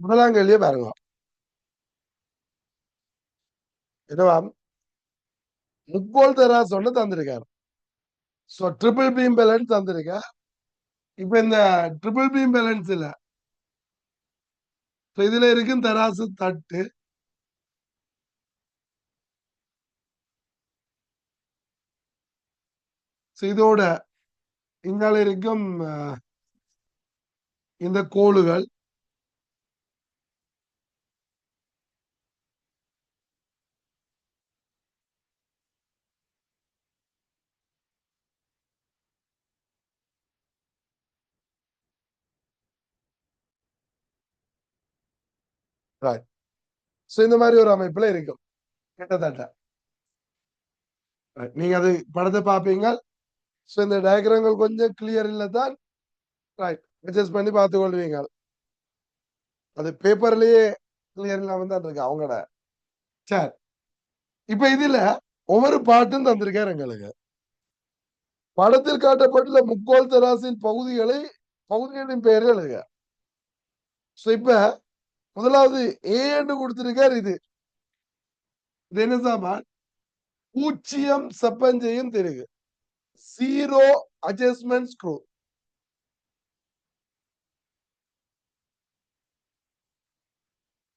முதலாம் கேள்வியே பாருங்க. என்னவா முக்கோல் தராசு ஒண்ணு தந்திருக்காரு. ஸோ ட்ரிபிள் பீம் பேலன்ஸ் தந்திருக்க? இப்ப இந்த ட்ரிபிள் பீம் பேலன்ஸ் இல்ல இப்ப இதுல இருக்கும் தராசு தட்டு So இதோட இங்கால இருக்கும் இந்த கோளுகள் ஸோ இந்த மாதிரி ஒரு அமைப்புல இருக்கும். கிட்டத்தட்ட. நீங்க அது படத்தை பார்ப்பீங்க ஸோ இந்த டயக்ராம்கள் கொஞ்சம் கிளியர் இல்லை தான். ரைட் அட்ஜஸ்ட் பண்ணி பார்த்து கொள்வீங்க அது பேப்பர்லயே கிளியர் இல்லாம தான் இருக்கு அவங்களோட. சரி இப்ப இதுல ஒவ்வொரு பாட்டும் தந்திருக்காரு எங்களுக்கு. படத்தில் காட்டப்பட்டுள்ள முக்கோல் தராசின் பகுதிகளை பகுதிகளின் பெயர்கள் எழுதுக. ஸோ இப்ப முதலாவது ஏன்னு கொடுத்திருக்காரு இது. இது என்ன சாமான் பூச்சியம் செப்பஞ்சையும் தெரியுது ஜீரோ அட்ஜஸ்ட்மெண்ட் ஸ்க்ரூ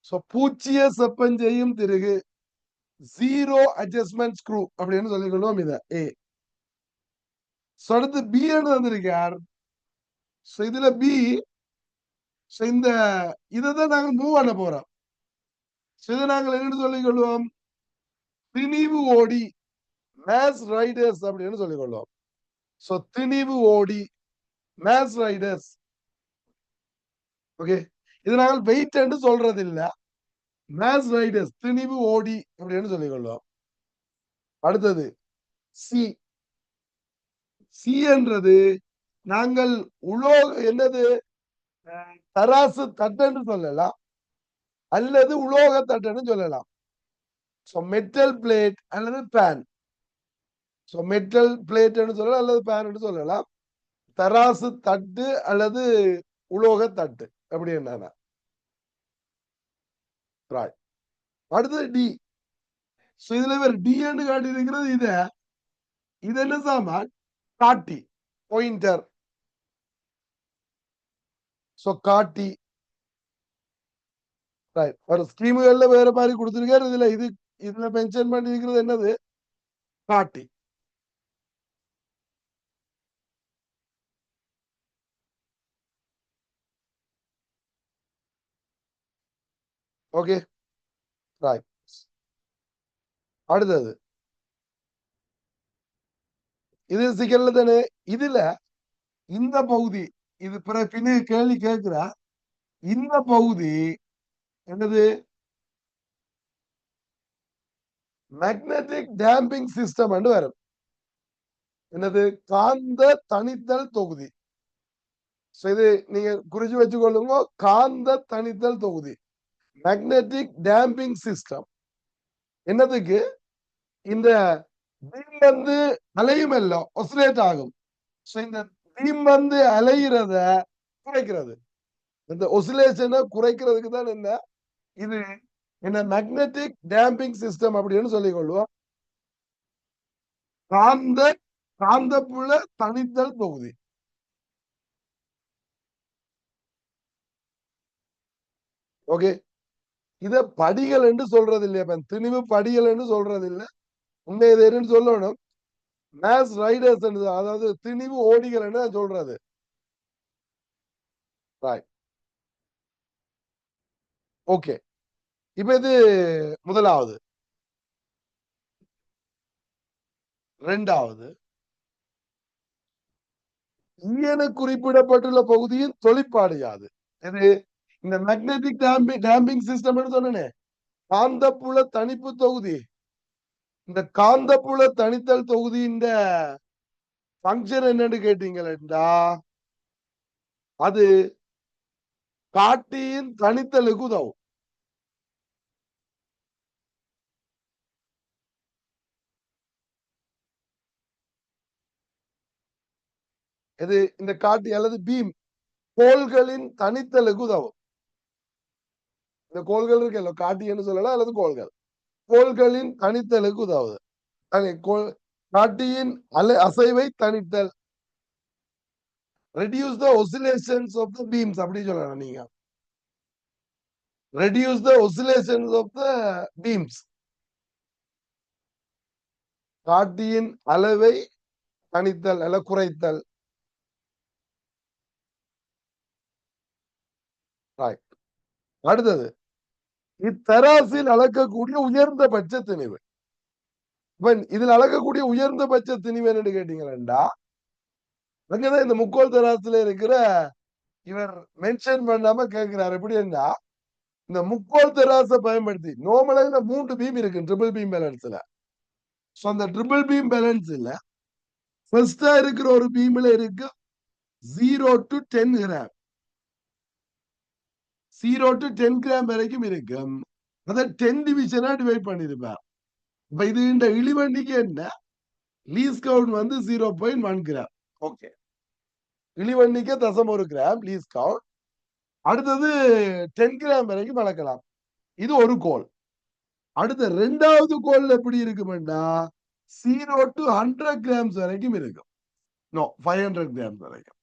ஸோ பூச்சிய செப்பஞ்சையும் திருகு. ஜீரோ அட்ஜஸ்ட்மெண்ட் ஸ்க்ரூ அப்படின்னு சொல்லிக்கணும் இத ஏ ஸோ அடுத்து பி வந்திருக்கார். ஸோ இதுல பி ஸோ இந்த இதை தான் நாங்கள் மூவ் பண்ண போறோம். ஸோ இதை நாங்கள் சொல்லிக் சொல்லிக்கொள்வோம் திணிவு ஓடி மேஸ் ரைடர்ஸ் அப்படின்னு சொல்லிக்கொள்வோம் ஸோ திணிவு ஓடி மேஸ் ரைடர்ஸ் ஓகே இது நாங்கள் வெயிட் என்று சொல்றது இல்ல மேஸ் ரைடர்ஸ் திணிவு ஓடி அப்படின்னு சொல்லிக்கொள்வோம் அடுத்தது சி சி என்றது நாங்கள் உலோக என்னது? தராசு தட்டுன்னு சொல்லலாம். அல்லது உலோக தட்டுன்னு சொல்லலாம். ஸோ மெட்டல் பிளேட் அல்லது பேன் ஸோ மெட்டல் பிளேட்னு சொல்லலாம் அல்லது பேன் சொல்லலாம். தராசு தட்டு அல்லது உலோக தட்டு. அப்படி என்னன்னா. அடுத்தது டி ஸோ இதுல வேறு டிஎன்னு காட்டியிருக்கிறது இத. இது என்ன சாமான்? காட்டி. பாயிண்டர் ஸோ காட்டி. ரைட் ஒரு ஸ்கீமுகள்ல வேற மாதிரி கொடுத்துருக்காரு. இதுல இது இதுல மென்ஷன் பண்ணிருக்கிறது என்னது? காட்டி. ஓகே ரைட் அடுத்தது. இது சிக்கல்ல தானே. இதுல இந்த பகுதி இது பிற பின்ன கேள்வி கேட்கிறா. இந்த பகுதி என்னது? மேக்னெட்டிக் டேம்பிங் சிஸ்டம் வரும். என்னது? காந்த தனித்தல் தொகுதி. ஸோ இது நீங்க குறிச்சு வச்சுக்கொள்ளுங்க. காந்த தனித்தல் தொகுதி. மேக்னெட்டிக் டேம்பிங் சிஸ்டம் என்னதுக்கு? இந்த பீம் அலையும் எல்லாம் ஒசிலேட் ஆகும். ஸோ இந்த தீம்பந்து வந்து அலைகிறத குறைக்கிறது. இந்த ஒசிலேஷனை குறைக்கிறதுக்கு தான் என்ன? இது என்ன மேக்னெட்டிக் டேம்பிங் சிஸ்டம் அப்படின்னு சொல்லிக் கொள்வோம் காந்த காந்தப்புல தனித்தல் தொகுதி. ஓகே. இத படிகள் என்று சொல்றது இல்லையா திணிவு படிகள் என்று சொல்றது இல்ல உண்மை இது சொல்லணும். மேஸ் ரைடர்ஸ் அதாவது திணிவு ஓடிகள் என்று நான் சொல்றது ஓகே இப்ப இது முதலாவது. ரெண்டாவது. என குறிப்பிடப்பட்டுள்ள பகுதியின் தொழிற்பாடு யாது? இது இந்த மேக்னெட்டிக் டேம்பிங் டேம்பிங் சிஸ்டம் சொன்னேனே. காந்தப்புல தணிப்பு தொகுதி. இந்த காந்தப்புல தனித்தல் தொகுதியின் ஃபங்க்ஷன் என்னன்னு கேட்டீங்களா அது காட்டியின் தனித்தலுக்கு உதவும் இது இந்த காட்டி அல்லது பீம் கோள்களின் தனித்தலுக்கு உதவும் இந்த கோள்கள் இருக்குல்ல காட்டின்னு சொல்லலாம் அல்லது கோள்கள்? கோள்களின் தனித்தலுக்கு உதவுது. கோள் காட்டியின் அலை அசைவை தணித்தல். Reduce the oscillations of the beams அப்படி சொல்லலாம் நீங்க. Reduce the oscillations of the beams காட்டியின் அளவை தணித்தல் அல்ல குறைத்தல். அடுத்தது. இத்தராசில் அளக்கக்கூடிய உயர்ந்தபட்ச திணிவு. இப்ப இதில் அளக்கக்கூடிய உயர்ந்தபட்ச திணிவு என்னன்னு கேட்டீங்களா அங்கதான் இந்த முக்கோல் தராசுல இருக்கிற இவர் மென்ஷன் பண்ணாம கேட்கிறார் எப்படின்னா இந்த முக்கோள் தராசை பயன்படுத்தி நோமலா மூன்று பீம் இருக்கு ட்ரிபிள் பீம் பேலன்ஸ்ல சோ அந்த ட்ரிபிள் பீம் பேலன்ஸ்ல ஃபர்ஸ்டா இருக்கிற ஒரு பீம்ல இருக்கு zero to ten gram zero to ten gram வரைக்கும் இருக்கும். அதை டென் டிவிஷனா டிவைட் பண்ணிருப்பார் இப்ப இது இந்த இழிவண்டிக்கு என்ன? லீஸ் கவுண்ட் வந்து zero point one gram okay இழிவண்டிக்கு தசம் ஒரு கிராம் லீஸ் கவுண்ட் அடுத்தது டென் கிராம் வரைக்கும் வளர்க்கலாம் இது ஒரு கோல். அடுத்த ரெண்டாவது கோல் எப்படி இருக்குமெண்டா? ஜீரோ டு ஹண்ட்ரட் கிராம்ஸ் வரைக்கும் இருக்கும். நோ ஃபைவ் ஹண்ட்ரட் கிராம்ஸ் வரைக்கும்.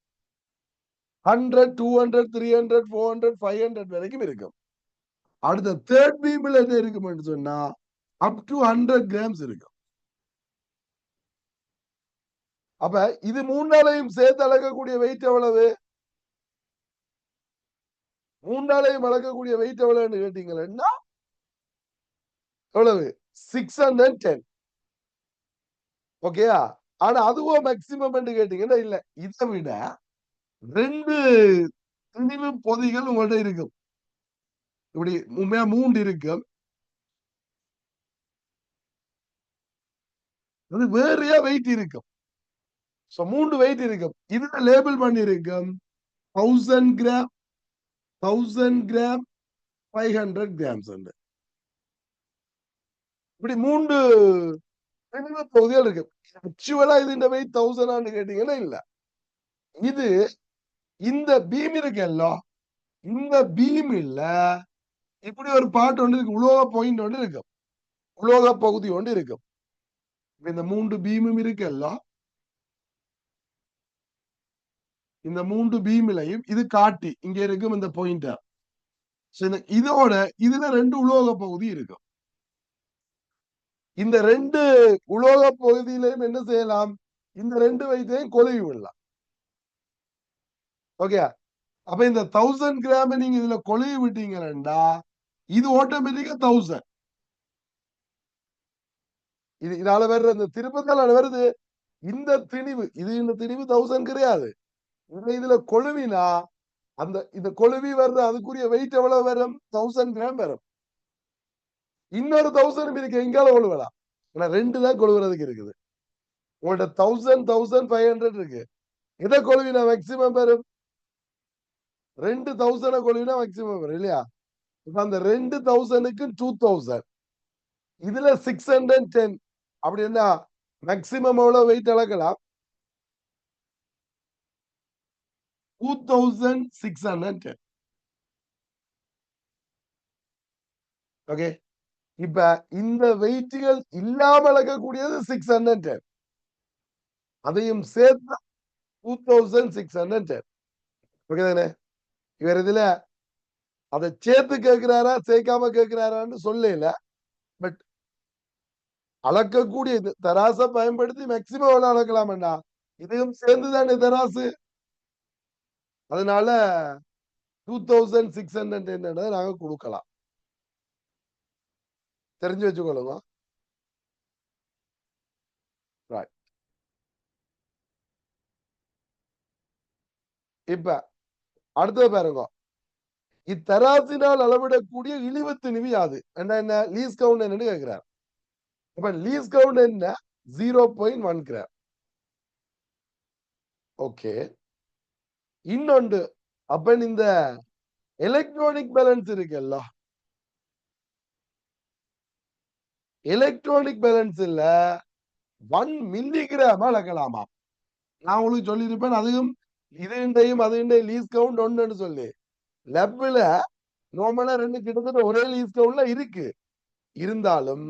Hundred two hundred three hundred four hundred five hundred வரைக்கும் இருக்கும். அடுத்த தேர்ட் பீபிள் என்ன இருக்கும் சொன்னா அப் டு ஹண்ட்ரட் கிராம்ஸ் இருக்கும். அப்ப இது மூன்றாலையும் சேர்த்து அளக்கக்கூடிய வெயிட் எவ்வளவு? மூன்றாலையும் அளக்கக்கூடிய வெயிட் எவ்வளவுன்னு கேட்டீங்கன்னா எவ்வளவு? சிக்ஸ் ஹண்ட்ரட் டென் ஓகேயா ஆனா அதுவும் மேக்சிமம் கேட்டீங்கன்னா இல்ல. இதை விட ரெண்டு திணிவு பொதிகள் உங்கள்கிட்ட இருக்கும் இப்படி உண்மையா மூன்று இருக்கும் அது வேறையா வெயிட் இருக்கும் ஸோ மூன்று வெயிட் இருக்கும் இதுல லேபிள் பண்ணி இருக்கும் thousand gram thousand gram five hundred grams இப்படி மூன்று திணிவு பகுதிகள் இருக்கு. ஆக்சுவலா இது இந்த வெயிட் தௌசண்ட் கேட்டீங்கன்னா இல்ல. இது இந்த பீம் இருக்குல்ல இந்த பீம் இல்ல இப்படி ஒரு பாட்டு ஒன்று இருக்கு உலோக பாயிண்ட் ஒன்று இருக்கும் உலோக பகுதி ஒன்று இருக்கும் இந்த மூன்று பீமும் இருக்குல்ல இந்த மூன்று பீமிலையும் இது காட்டி இங்க இருக்கும் இந்த பாயிண்டர் இதோட இதுல ரெண்டு உலோக பகுதி இருக்கும் இந்த ரெண்டு உலோக பகுதியிலையும் என்ன செய்யலாம்? இந்த ரெண்டு வயதையும் கொலை விடலாம். ஓகே அப்ப இந்த தௌசண்ட் கிராம் நீங்க இதுல கொழுவி விட்டீங்கன்னா இது ஆட்டோமேட்டிக்கா தௌசண்ட் இது இதால வர்ற இந்த திருப்பத்தால வருது. இந்த திணிவு இது இந்த திணிவு தௌசண்ட் கிடையாது. இதுல இதுல கொழுவினா அந்த இந்த கொழுவி வர்ற அதுக்குரிய வெயிட் எவ்வளவு வரும்? தௌசண்ட் கிராம் வரும். இன்னொரு தௌசண்ட் இருக்கு எங்கால கொழுவலாம்? ஏன்னா ரெண்டு தான் கொழுவுறதுக்கு இருக்குது. உங்கள்ட்ட தௌசண்ட் தௌசண்ட் ஃபைவ் ஹண்ட்ரட் இருக்கு. எதை கொழுவினா மேக்சிமம் வரும்? ரெண்டு தௌசண்ட் கொழுவினா மேக்சிமம் வரும் இல்லையா? அந்த ரெண்டு தௌசண்ட்க்கு டூ தௌசண்ட் இதுல சிக்ஸ் ஹண்ட்ரட் டென் அப்படின்னா மேக்சிமம் எவ்வளவு? வெயிட் அளக்கலாம். Two thousand six hundred ten okay இப்ப இந்த வெயிட்டுகள் இல்லாம அளக்கக்கூடியது சிக்ஸ் ஹண்ட்ரட் டென் அதையும் சேர்த்து two thousand six hundred ten okay தானே இவர் இதுல அதை சேர்த்து கேட்கிறாரா சேர்க்காம கேட்கிறாரான்னு சொல்லல. பட் அளக்கக்கூடிய இது தராசை பயன்படுத்தி மேக்சிமம் எவ்வளவு அளக்கலாம்டா இதையும் சேர்ந்து தானே தராசு. அதனால டூ தௌசண்ட் சிக்ஸ் ஹண்ட்ரட் என்னன்றதை நாங்க கொடுக்கலாம். தெரிஞ்சு வச்சுக்கொள்ளுங்க. இப்ப அடுத்தது பாருங்க. இத்தராசினால் அளவிடக்கூடிய இழிவு திணிவு யாது? என்ன என்ன? லீஸ் கவுண்ட் என்னன்னு கேட்கிறார். அப்ப லீஸ் கவுண்ட் என்ன? Zero point one gram okay இன்னொன்று அப்ப இந்த எலக்ட்ரானிக் பேலன்ஸ் இருக்குல்ல? எலக்ட்ரானிக் பேலன்ஸ் இல்ல ஒன் மில்லிகிராம் அளக்கலாமா? நான் உங்களுக்கு சொல்லியிருப்பேன் அதுவும் இதுண்டையும் அதுண்டையும் லீஸ் கவுண்ட் ஒன்றுன்னு சொல்லி. லெப்ல நார்மலா ரெண்டு கிட்டத்தட்ட ஒரே லீஸ் கவுண்ட்ல இருக்கு. இருந்தாலும்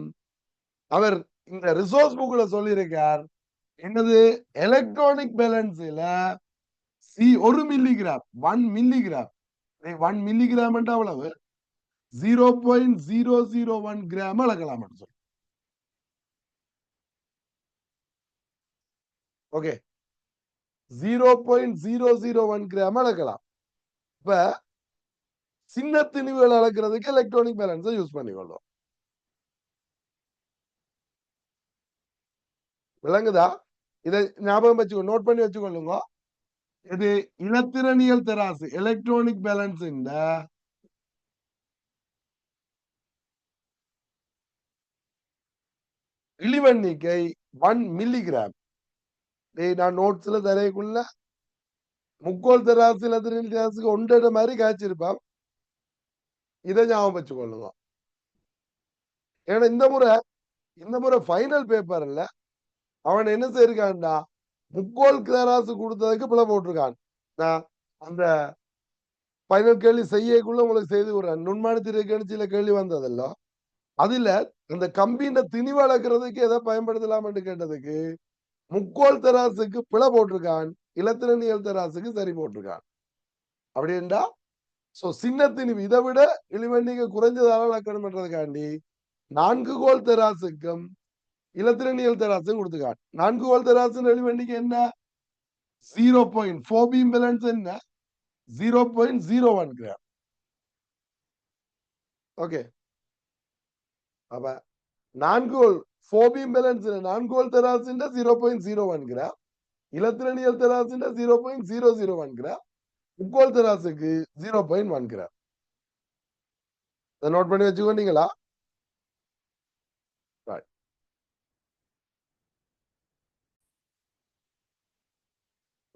அவர் இந்த ரிசோர்ஸ் புக்ல சொல்லியிருக்கார் என்னது? எலக்ட்ரானிக் பேலன்ஸ்ல சி ஒரு milligram one milligram one milligram அவ்வளவு? Zero point zero zero one gram அளக்கலாம் சொல்லி. Okay zero point zero zero one gram அளக்கலாம். இப்ப சின்ன திணிவுகள் அளக்கிறதுக்கு எலக்ட்ரானிக் பேலன்ஸை யூஸ் பண்ணிக்கொள்வோம் விளங்குதா? இதை ஞாபகம் வச்சுக்கோ நோட் பண்ணி வச்சுக்கொள்ளுங்க. இது இலத்திரனியல் தெராசு எலக்ட்ரானிக் பேலன்ஸ் இந்த இழிவண்ணிக்கை ஒன் மில்லிகிராம் டேய் நான் நோட்ஸ்ல தரையக்குள்ள முக்கோல் தெராசு இலத்திரனியல் தராசுக்கு ஒன்றரை மாதிரி காய்ச்சிருப்பான். இதை ஞாபகம் வச்சுக்கொள்ளுங்க. ஏன்னா இந்த முறை இந்த முறை ஃபைனல் பேப்பர்ல அவன் என்ன செய்யிருக்கான்டா முக்கோல் கிளராசு கொடுத்ததுக்கு பிள்ளை போட்டிருக்கான். நான் அந்த ஃபைனல் கேள்வி செய்யக்குள்ள உங்களுக்கு செய்து விடுறேன். நுண்மானத்திற்கு கணிச்சியில கேள்வி வந்ததெல்லாம் அதுல அந்த கம்பின்ற திணி வளர்க்கறதுக்கு எதை பயன்படுத்தலாம்னு கேட்டதுக்கு முக்கோல் தராசுக்கு பிழை போட்டிருக்கான் இலத்திரனியல் தராசுக்கு சரி போட்டிருக்கான். அப்படின்டா சோ சின்னத்தின் இதை விட இழிவண்டிகை குறைஞ்சதால இலக்கணம்ன்றதுக்காண்டி நான்கு கோல் தெராசுக்கும் இலத்திரனியல் தராசும் கொடுத்துக்கான். நான்கு கோல் தெராசு இழிவண்டிகை என்ன? Zero point four beam balance என்ன? Zero point zero one gram okay அப்ப நான்கு கோல் ஃபோர் பீம் பேலன்ஸ் நான்கு தெராசின் தெராசுன்ற zero point zero one gram இலத்திரனியல் தெராசுன்ற zero point zero zero one gram முக்கோல் தெராசுக்கு zero point one gram note பண்ணி வச்சுக்கோண்டீங்களா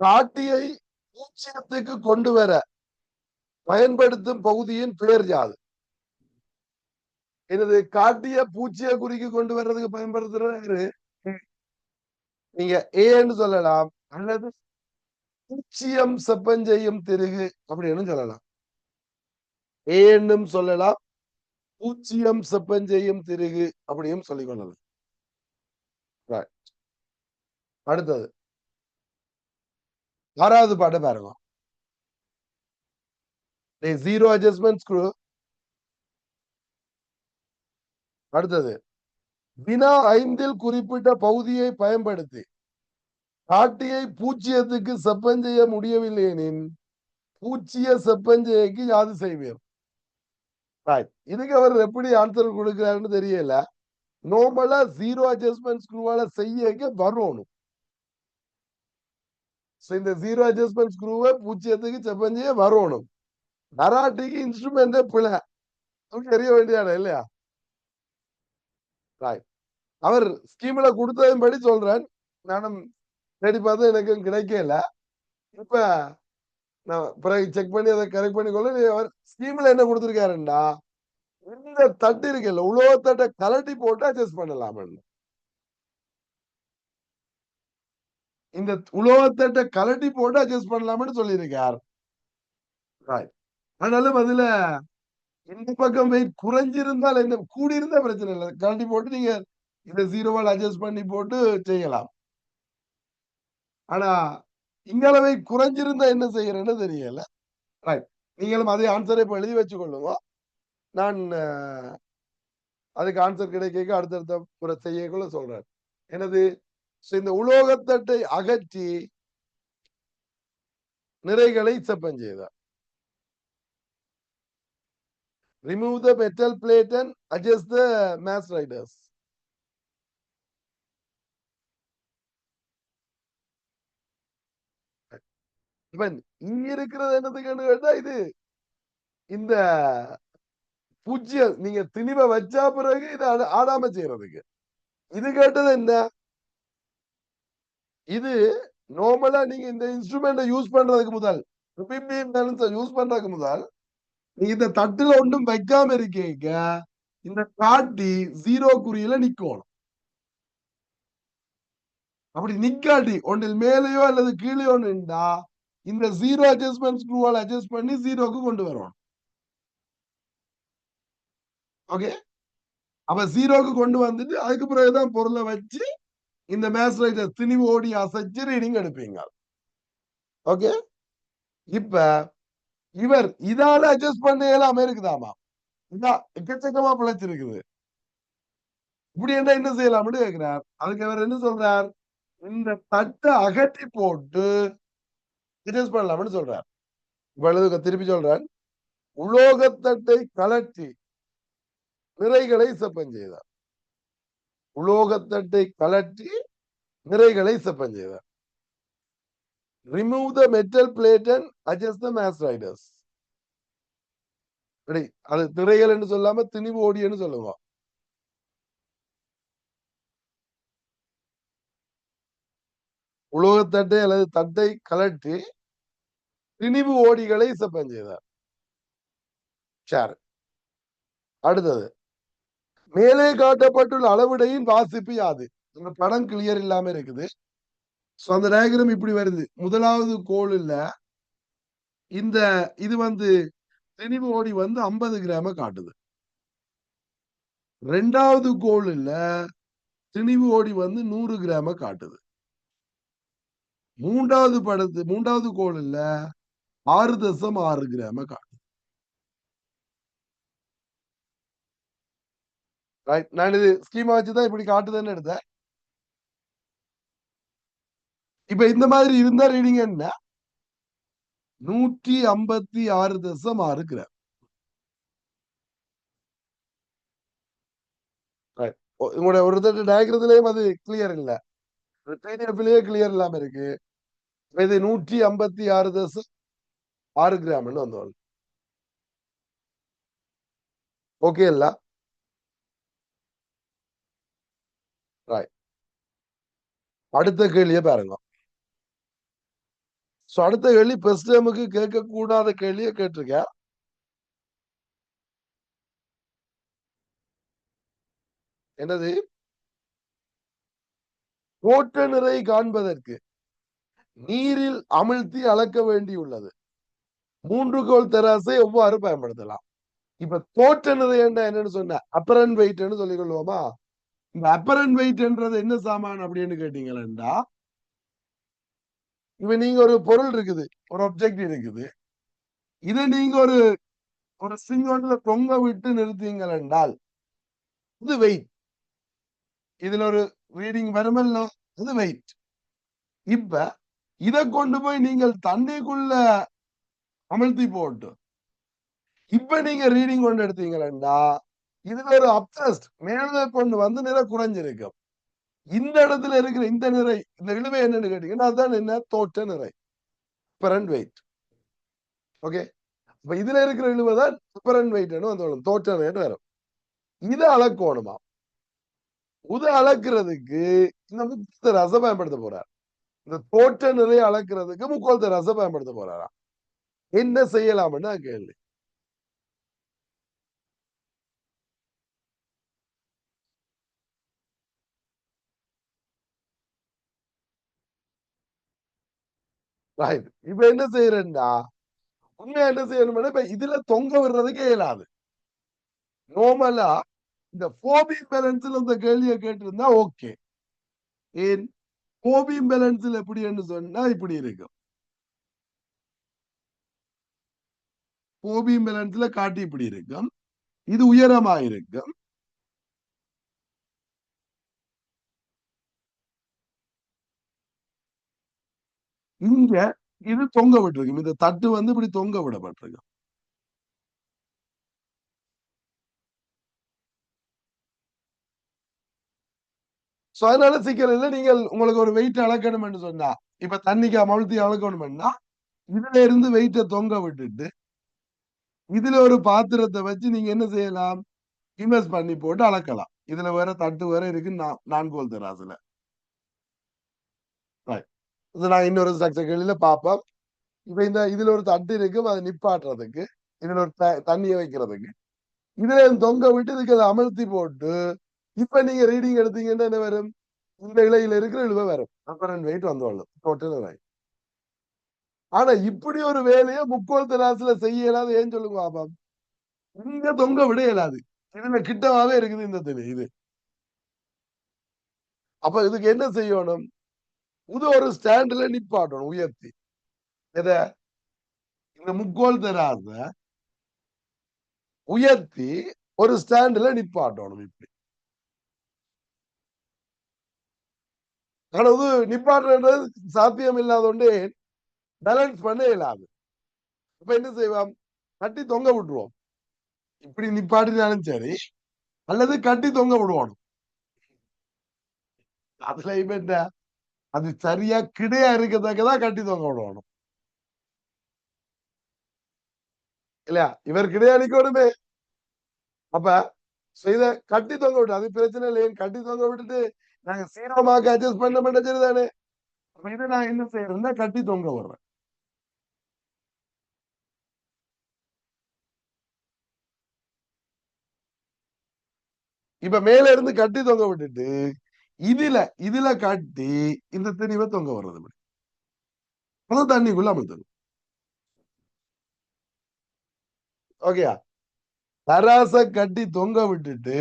காட்டியை பூச்சியத்துக்கு கொண்டு வர பயன்படுத்தும் பகுதியின் பெயர் யாது? எனது காட்டிய பூச்சிய குறிக்கு கொண்டு வர்றதுக்கு பயன்படுத்துறாரு. நீங்க ஏன்னு சொல்லலாம் அல்லது பூச்சியம் செப்பஞ்செய்யும் திருகு அப்படின்னு சொல்லலாம். ஏன்னும் சொல்லலாம் பூச்சியம் செப்பஞ்செய்யும் திருகு அப்படியும் சொல்லிக் கொள்ளலாம். அடுத்தது. ஆறாவது பாட்டை பாருங்க. ஜீரோ அட்ஜஸ்ட்மெண்ட் ஸ்க்ரூ அடுத்தது வினா ஐந்தில் குறிப்பிட்ட பகுதியை பயன்படுத்தி காட்டியை பூச்சியத்துக்கு செப்பஞ்செய்ய முடியவில்லை எனின் பூச்சிய செப்பஞ்செய்க்கு யாது செய்வீர் இதுக்கு அவர் எப்படி ஆன்சர் கொடுக்கிறாருன்னு தெரியல. நார்மலா ஜீரோ அட்ஜஸ்ட்மெண்ட் ஸ்க்ரூவால செய்ய வரணும். இந்த ஜீரோ அட்ஜஸ்ட்மெண்ட் ஸ்க்ரூவை பூச்சியத்துக்கு செப்பஞ்செய்ய வரணும். நராட்டிக்கு இன்ஸ்ட்ருமெண்டே பிழை. தெரிய வேண்டியாடா இல்லையா? ராய் அவர் ஸ்கீம்ல கொடுத்ததும் படி சொல்றேன். நானும் தேடி பார்த்தா எனக்கு கிடைக்கல இப்ப நான் பிறகு செக் பண்ணி அதை கரெக்ட் பண்ணி அவர் ஸ்கீம்ல என்ன கொடுத்துருக்காருண்டா இந்த தட்டு இருக்குல்ல உலோகத்தட்டை கலட்டி போட்டு அட்ஜஸ்ட் பண்ணலாம் இந்த உலோகத்தட்டை கலட்டி போட்டு அட்ஜஸ்ட் பண்ணலாம்னு சொல்லியிருக்கார். ஆனாலும் அதுல இந்த பக்கம் வெயிட் குறைஞ்சிருந்தால் என்ன? கூடியிருந்தா பிரச்சனை இல்லை. கழட்டி போட்டு நீங்க இந்த ஜீரோவால் அட்ஜஸ்ட் பண்ணி போட்டு செய்யலாம். ஆனா இங்கால வெயிட் குறைஞ்சிருந்தா என்ன செய்யறேன்னு தெரியல. ரைட் நீங்களும் அதே ஆன்சரை இப்போ எழுதி வச்சுக்கொள்ளுங்க. நான் அதுக்கு ஆன்சர் கிடைக்க அடுத்தடுத்த முறை செய்யக்குள்ள சொல்றேன். எனது இந்த உலோகத்தட்டை அகற்றி நிறைகளை செப்பம் செய்தார். Remove the metal plate and adjust the mass riders இங்க இருக்கிறது என்னதுக்குன்னு கேட்டா இது இந்த பூஜ்யம் நீங்க திணிவை வச்சா பிறகு இதை ஆடாம செய்யறதுக்கு. இது கேட்டது என்ன? இது நார்மலா நீங்க இந்த இன்ஸ்ட்ருமெண்ட யூஸ் பண்றதுக்கு முதல். யூஸ் பண்றதுக்கு முதல் இந்த தட்டுல ஒன்றும் வைக்காம இருக்கீங்க. இந்த காட்டி ஜீரோ குறியில நிக்கணும். அப்படி நிக்காட்டி ஒன்றில் மேலேயோ அல்லது கீழேயோ நின்றா இந்த ஜீரோ அட்ஜஸ்ட்மெண்ட் ஸ்க்ரூவால் அட்ஜஸ்ட் பண்ணி ஜீரோக்கு கொண்டு வரணும் ஓகே அப்ப ஜீரோக்கு கொண்டு வந்துட்டு அதுக்கு பிறகுதான் பொருளை வச்சு இந்த மேத்ஸ் திணிவு ஓடி அசைச்சு ரீடிங் எடுப்பீங்க. ஓகே இப்ப இவர் இதால அட்ஜஸ்ட் பண்ண இயலாம இருக்குதாமா இதான் எக்கச்சக்கமா பிழைச்சிருக்குது. இப்படி என்ன என்ன செய்யலாம்னு கேட்கிறார் அதுக்கு அவர் என்ன சொல்றார்? இந்த தட்டை அகற்றி போட்டு அட்ஜஸ்ட் பண்ணலாம்னு சொல்றார். இவ்வளவு திருப்பி சொல்றார். உலோகத்தட்டை கலற்றி நிறைகளை செப்பம் செய்தார். உலோகத்தட்டை கலற்றி நிறைகளை செப்பம் செய்தார். Remove the metal plate and adjust the mass riders ready அது திரைகள் என்று சொல்லாம திணிவு ஓடின்னு சொல்லுவோம் உலோகத்தட்டை அல்லது தட்டை கலட்டி திணிவு ஓடிகளை சப்பம் செய்தார். சார் அடுத்தது. மேலே காட்டப்பட்டுள்ள அளவிடையின் வாசிப்பு யாது? படம் கிளியர் இல்லாம இருக்குது. சோ அந்த டயக்ராம் இப்படி வருது. முதலாவது கோளில் இந்த இது வந்து திணிவு ஓடி வந்து ஐம்பது கிராம காட்டுது. ரெண்டாவது கோளில் திணிவு ஓடி வந்து நூறு கிராம காட்டுது. மூன்றாவது படத்து மூன்றாவது கோளில் ஆறு தசம் ஆறு கிராம காட்டுது. ரைட் நான் இது ஸ்கீமா வச்சுதான் இப்படி காட்டுதுன்னு எடுத்தேன். இப்ப இந்த மாதிரி இருந்தா ரீடிங் என்ன? நூற்றி ஐம்பத்தி ஆறு தசம் ஆறு கிராம் உங்களோட ஒரு டயக்ரத்துலயும் அது கிளியர் இல்ல. பிடிஎஃப்லயே கிளியர் இல்லாம இருக்கு. இது நூற்றி ஐம்பத்தி ஆறு தசம் ஆறு கிராம்னு வந்தோம். ஓகே இல்ல? அடுத்த கேள்வியை பாருங்க. சோ அடுத்த கேள்வி பெஸ்ட் கேட்கக்கூடாத கேட்க கூடாத கேள்வியை கேட்டிருக்க என்னது? ஓட்ட நிறை காண்பதற்கு நீரில் அமிழ்த்தி அளக்க வேண்டியுள்ளது. மூன்று கோல் தராசை எவ்வாறு பயன்படுத்தலாம்? இப்ப தோற்ற நிறை என்னன்னு சொன்ன? அப்பரன் வெயிட்னு சொல்லிக் கொள்வோமா? இந்த அப்பரன் வெயிட்ன்றது என்ன சாமான் அப்படின்னு கேட்டீங்களா இப்ப நீங்க ஒரு பொருள் இருக்குது ஒரு ஒப்ஜெக்ட் இருக்குது. இதை நீங்க ஒரு ஒரு சிங்கோட்ல தொங்க விட்டு நிறுத்தீங்கள் என்றால் இது வெயிட் இதுல ஒரு ரீடிங் வருமல்ல இது வெயிட் இப்ப இதை கொண்டு போய் நீங்கள் தண்ணிக்குள்ள அமழ்த்தி போட்டு இப்ப நீங்க ரீடிங் கொண்டு எடுத்தீங்களா இதுல ஒரு அப்சஸ்ட் மேலே கொண்டு வந்து நிற குறைஞ்சிருக்கும். இந்த இடத்துல இருக்கிற இந்த நிறை இந்த இழுவை என்னன்னு கேட்டீங்கன்னா அதுதான் என்ன தோட்ட நிறை பிரண்ட் வெயிட் ஓகே அப்ப இதுல இருக்கிற இழுவை தான் பரண்ட் வெயிட்னு வந்து தோட்ட நிறை வரும். இதை அளக்கணுமா? உத அளக்கிறதுக்கு இந்த முக்கோத்த ரசம் பயன்படுத்த போறார். இந்த தோட்ட நிறைய அளக்கிறதுக்கு முக்கோத்த ரசம் பயன்படுத்த போறாரா என்ன செய்யலாம்னு கேள்வி. ரைட் இப்ப என்ன செய்யறேன்னா உண்மையா என்ன செய்யணும் இப்ப இதுல தொங்க விடுறதுக்கே இயலாது. நோமலா இந்த போபி பேலன்ஸ்ல இந்த கேள்வியை கேட்டிருந்தா ஓகே ஏன்? போபி பேலன்ஸ்ல எப்படின்னு சொன்னா இப்படி இருக்கும். போபி பேலன்ஸ்ல காட்டி இப்படி இருக்கும். இது உயரமா இருக்கும். இங்க இது தொங்க விட்டுருக்கும். இந்த தட்டு வந்து இப்படி தொங்க விடப்பட்டிருக்கு சோ அதனால சிக்கல் இல்லை நீங்கள் உங்களுக்கு ஒரு வெயிட் அளக்கணும்னு சொன்னா இப்ப தண்ணிக்கு அமழ்த்தி அளக்கணும்னா இதுல இருந்து வெயிட்டை தொங்க விட்டுட்டு இதுல ஒரு பாத்திரத்தை வச்சு நீங்க என்ன செய்யலாம்? இன்வெஸ்ட் பண்ணி போட்டு அளக்கலாம். இதுல வேற தட்டு வேற இருக்கு நான்கோல் தராசுல. இது நான் இன்னொரு ஸ்ட்ரக்சர் பார்ப்போம். இப்ப இந்த இதுல ஒரு தட்டு இருக்கும் அதை நிப்பாட்டுறதுக்கு இதுல ஒரு தண்ணியை வைக்கிறதுக்கு. இதுல தொங்க விட்டு இதுக்கு அதை அமர்த்தி போட்டு இப்ப நீங்க ரீடிங் எடுத்தீங்கன்னா என்ன வரும்? இந்த இலையில இருக்கிற இழுவை வரும். அப்புறம் வெயிட் வந்து டோட்டல் ரைட் ஆனா இப்படி ஒரு வேலையை முக்கோள் தராசுல செய்ய இயலாது. ஏன் சொல்லுங்க பாபா? இங்க தொங்க விட இயலாது. இதுல கிட்டவாவே இருக்குது இந்த துணி இது. அப்ப இதுக்கு என்ன செய்யணும்? இது ஒரு ஸ்டாண்ட்ல நிப்பாட்டணும் உயர்த்தி. எத? இந்த முக்கோல் தராத உயர்த்தி ஒரு ஸ்டாண்ட்ல நிப்பாட்டணும் இப்படி. ஆனா நிப்பாட்டுறது சாத்தியம் இல்லாதோண்டே பேலன்ஸ் பண்ண இயலாது இப்ப என்ன செய்வோம்? கட்டி தொங்க விட்டுருவோம். இப்படி நிப்பாட்டினாலும் சரி அல்லது கட்டி தொங்க விடுவோம். அதுல இப்ப என்ன? அது சரியா கிடையா இருக்கத்தக்கதான் கட்டி தொங்க விடணும் இல்லையா? இவர் கிடையா நிக்கணுமே அப்ப இத கட்டி தொங்க விட்டு அது பிரச்சனை இல்லையே கட்டி தொங்க விட்டுட்டு நாங்க சீரமாக்கு அட்ஜஸ்ட் பண்ண மாட்டேன் சரிதானே அப்ப இதை நான் என்ன செய்யறேன்னா கட்டி தொங்க விடுறேன். இப்ப மேல இருந்து கட்டி தொங்க விட்டுட்டு இதுல இதுல கட்டி இந்த தெளிவை தொங்க வர்றது அப்படி அதான் தண்ணிக்குள்ள அமர்த்தணும் ஓகேயா? தராச கட்டி தொங்க விட்டுட்டு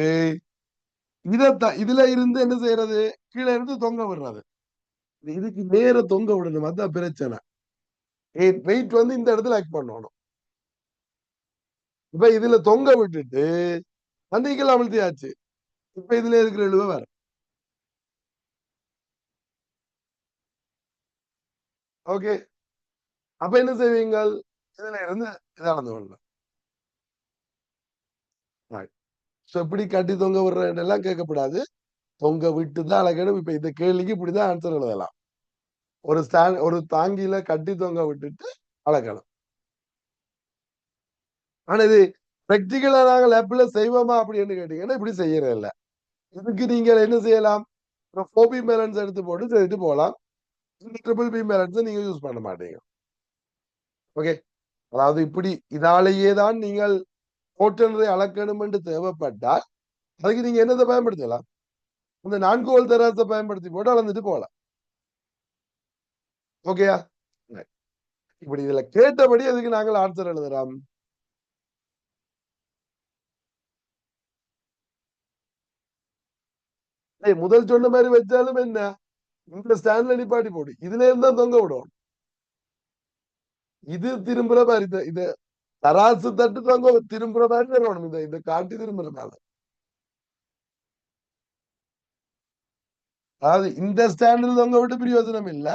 இத த- இதுல இருந்து என்ன செய்யறது? கீழே இருந்து தொங்க விடுறது. இதுக்கு நேர தொங்க விடணும். அதான் பிரச்சனை. வெயிட் வந்து இந்த இடத்துல ஆக்ட் பண்ணணும். இப்ப இதுல தொங்க விட்டுட்டு தண்ணிக்குள்ள அமிழ்த்தியாச்சு இப்ப இதுல இருக்கிற எழுவ வேற. ஓகே அப்ப என்ன செய்வீங்க இதுல இருந்து இதை அளந்து கொள்ளலாம் எப்படி கட்டி தொங்க விடுற எல்லாம் கேட்கக்கூடாது தொங்க விட்டு தான் அழகிடும். இப்ப இந்த கேள்விக்கு இப்படிதான் ஆன்சர் எழுதலாம். ஒரு ஸ்டாண்ட் ஒரு தாங்கியில கட்டி தொங்க விட்டுட்டு அழகணும் ஆனா இது பிராக்டிக்கலா நாங்க லேப்ல செய்வோமா அப்படின்னு கேட்டீங்கன்னா இப்படி செய்யறது இல்ல இதுக்கு நீங்க என்ன செய்யலாம்? ஒரு பேலன்ஸ் எடுத்து போட்டு செய்துட்டு போகலாம். ட்ரிபிள் பி பேலன்ஸ் நீங்க யூஸ் பண்ண மாட்டீங்க. ஓகே அதாவது இப்படி இதாலேயே தான் நீங்கள் ஓட்டுநரை அளக்கணும் என்று தேவைப்பட்டால் அதுக்கு நீங்க என்னத்தை பயன்படுத்தலாம்? அந்த நான்கு கோல் தராசை பயன்படுத்தி போட்டு அளந்துட்டு போகலாம். ஓகேயா இப்படி இதுல கேட்டபடி அதுக்கு நாங்கள் ஆன்சர் எழுதுறோம் முதல் சொன்ன மாதிரி வச்சாலும் என்ன? இந்த ஸ்டாண்ட்ல நிப்பாட்டி போடு இதுல இருந்தா தொங்க விடும் இது திரும்புற மாதிரி இந்த- இது தராசு தட்டு தொங்க திரும்புற மாதிரி வரணும் இந்த இந்த காட்டி திரும்புறதுனால அதாவது இந்த ஸ்டாண்டில் தொங்க விட்டு பிரயோஜனம் இல்ல.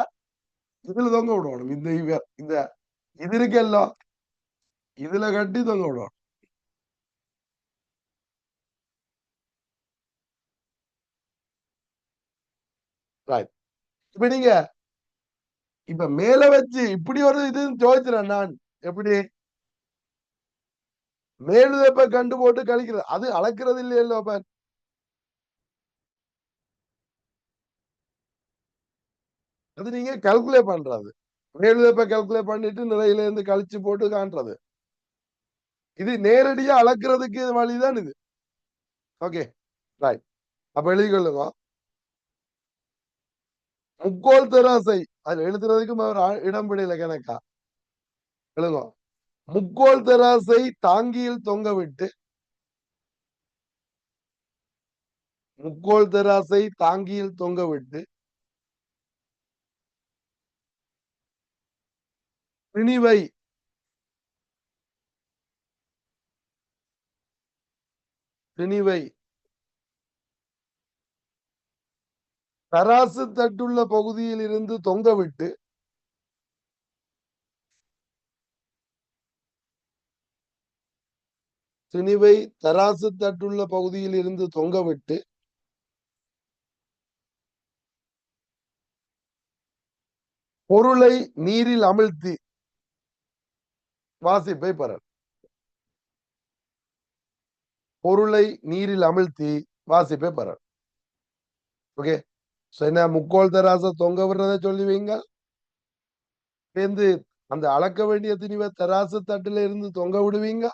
இதுல தொங்க விடணும். இந்த இந்த இது இருக்கല്ലോ இதுல கட்டி தொங்க விடணும். ரைட் இப்ப நீங்க இப்ப மேல வச்சு இப்படி ஒரு இதுன்னு ஜோதிச்சிறேன் நான் எப்படி? மேலுதப்ப கண்டு போட்டு கழிக்கிறது. அது அளக்கிறது இல்லையல்லோ அப்ப? அது நீங்க கல்குலேட் பண்றது. மேலுதப்ப கல்குலேட் பண்ணிட்டு நிறையில இருந்து கழிச்சு போட்டு காண்றது. இது நேரடியா அளக்கிறதுக்கு வழிதான் இது. ஓகே ரைட் அப்ப எழுதிக்கொள்ளுங்க. முக்கோல் தராசை. அது எழுதுறதுக்கும் அவர் இடம் பிடில கணக்கா. எழுதும் முக்கோல் தராசை தாங்கியில் தொங்க விட்டு முக்கோல் தராசை தாங்கியில் தொங்க விட்டு திணிவை திணிவை தராசு தட்டுள்ள பகுதியில் இருந்து தொங்க விட்டு திணிவை தராசு தட்டுள்ள பகுதியில் இருந்து தொங்க விட்டு பொருளை நீரில் அமிழ்த்தி வாசிப்பை பெற பொருளை நீரில் அமிழ்த்தி வாசிப்பை பெற ஓகே? என்ன முக்கோள் தராச தொங்க விடுறத சொல்லுவீங்க சேர்ந்து அந்த அளக்க வேண்டிய திணிவை தராசு தட்டுல இருந்து தொங்க விடுவீங்க.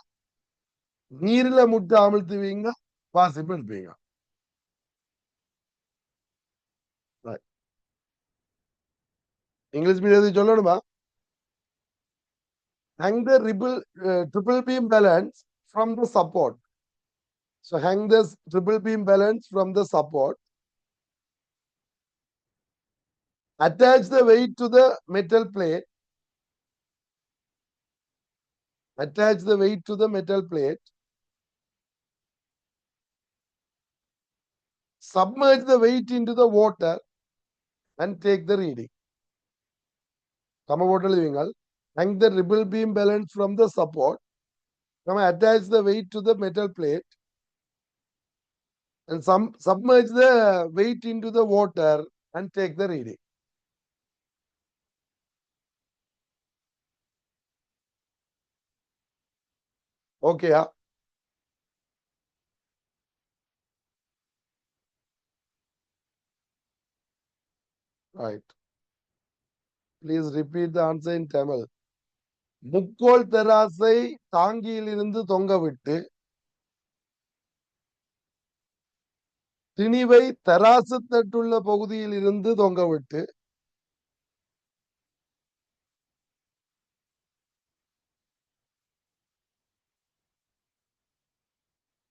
நீர்ல முட்டை அமிழ்த்துவீங்க வாசிப்பு எடுப்பீங்க இங்கிலீஷ் மீடியத்துக்கு சொல்லணுமா? Hang the triple uh, triple beam balance from the support. So hang this triple beam balance from the support. Attach the weight to the metal plate. Attach the weight to the metal plate. Submerge the weight into the water and take the reading. Come water living Hang the triple beam balance from the support. Come attach the weight to the metal plate and some submerge the weight into the water and take the reading. ஓகேயா right please repeat the answer in Tamil முக்கோல் தெராசை தாங்கியிலிருந்து தொங்கவிட்டு திணிவை தராசு தட்டுள்ள பகுதியில் இருந்து தொங்கவிட்டு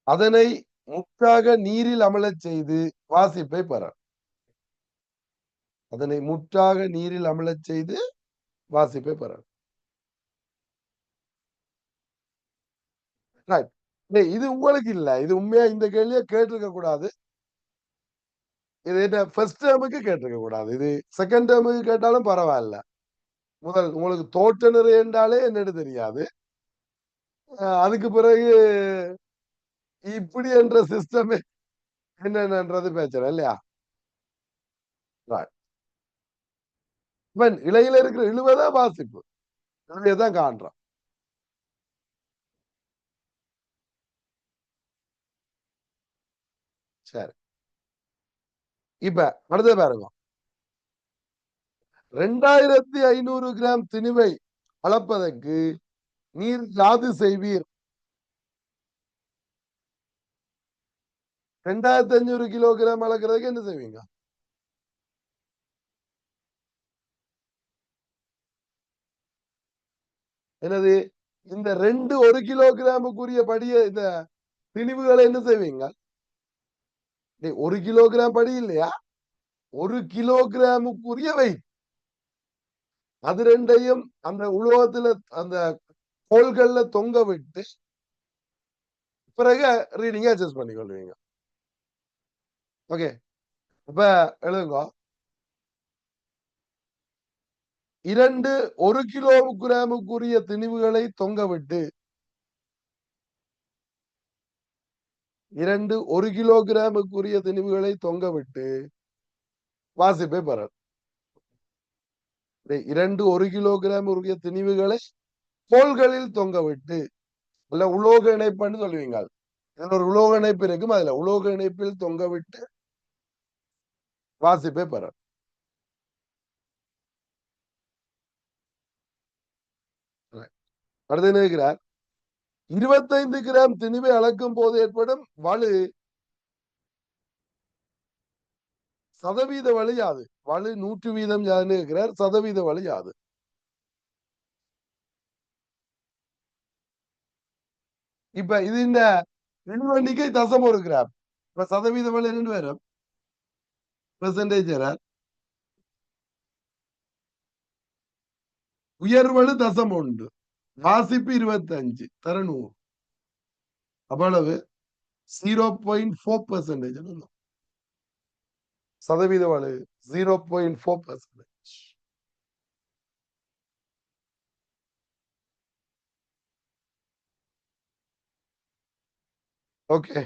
அதனை முற்றாக நீரில் அமலச் செய்து வாசிப்பை பெற அதனை முற்றாக நீரில் அமலச் செய்து வாசிப்பை பெற இது உங்களுக்கு இல்ல. இது உண்மையா இந்த கேள்வியை கேட்டிருக்க கூடாது. இது என்ன ஃபர்ஸ்ட் டேர்முக்கு கேட்டிருக்க கூடாது. இது செகண்ட் டேர்முக்கு கேட்டாலும் பரவாயில்ல. முதல் உங்களுக்கு தோட்ட என்றாலே என்னன்னு தெரியாது. அதுக்கு பிறகு இப்படி என்ற சிஸ்டமே என்னன்றது பிரச்சனை இல்லையா? இலையில இருக்கிற இழுவதா வாசிப்பு. தான் காண்றோம் சரி. இப்ப அடுத்த பாருங்க. ரெண்டாயிரத்தி ஐநூறு கிராம் திணிவை அளப்பதற்கு நீர் யாது செய்வீர். ரெண்டாயிரத்தி அஞ்சூறு கிலோகிராம் அளக்கிறதுக்கு என்ன செய்வீங்க என்னது இந்த ரெண்டு ஒரு கிலோகிராமுக்குரிய படிய இந்த திணிவுகளை என்ன செய்வீங்க ஒரு கிலோகிராம் படி இல்லையா ஒரு கிலோகிராமுக்குரிய வெயிட் அது ரெண்டையும் அந்த உலோகத்துல அந்த கோள்கள்ல தொங்க விட்டு பிறகு ரீடிங்க அட்ஜஸ்ட் பண்ணிக்கொள்வீங்க ஓகே இப்ப எழுதுங்க. இரண்டு ஒரு கிலோகிராமுக்குரிய திணிவுகளை தொங்க விட்டு இரண்டு ஒரு கிலோ கிராமுக்குரிய திணிவுகளை தொங்க விட்டு வாசிப்பை பெற இரண்டு ஒரு கிலோகிராம் உரிய திணிவுகளை கோள்களில் தொங்க விட்டு இல்ல உலோக இணைப்புன்னு சொல்லுவீங்க. ஒரு உலோக இணைப்பு இருக்கும். அதுல உலோக இணைப்பில் தொங்க விட்டு வாசிப்பே பெற அடுத்து நினைக்கிறார் இருபத்தைந்து கிராம் திணிவை அளக்கும் போது ஏற்படும் வலு. சதவீத வழியாது வலு நூற்று வீதம் யாருன்னு இருக்கிறார் சதவீத வழியாது இப்ப இது இந்த எண்ணிக்கை தசம் ஒரு கிராம் இப்ப சதவீத வழி ரெண்டு பேரும். பெர்சன்டேஜ் உயர்வலு தசம் உண்டு வாசிப்பு இருபத்தி அஞ்சு தரநூறு அவ்வளவு ஜீரோ பாயிண்ட் ஃபோர் பெர்சன்டேஜ் சதவீத வலு zero point four percentage okay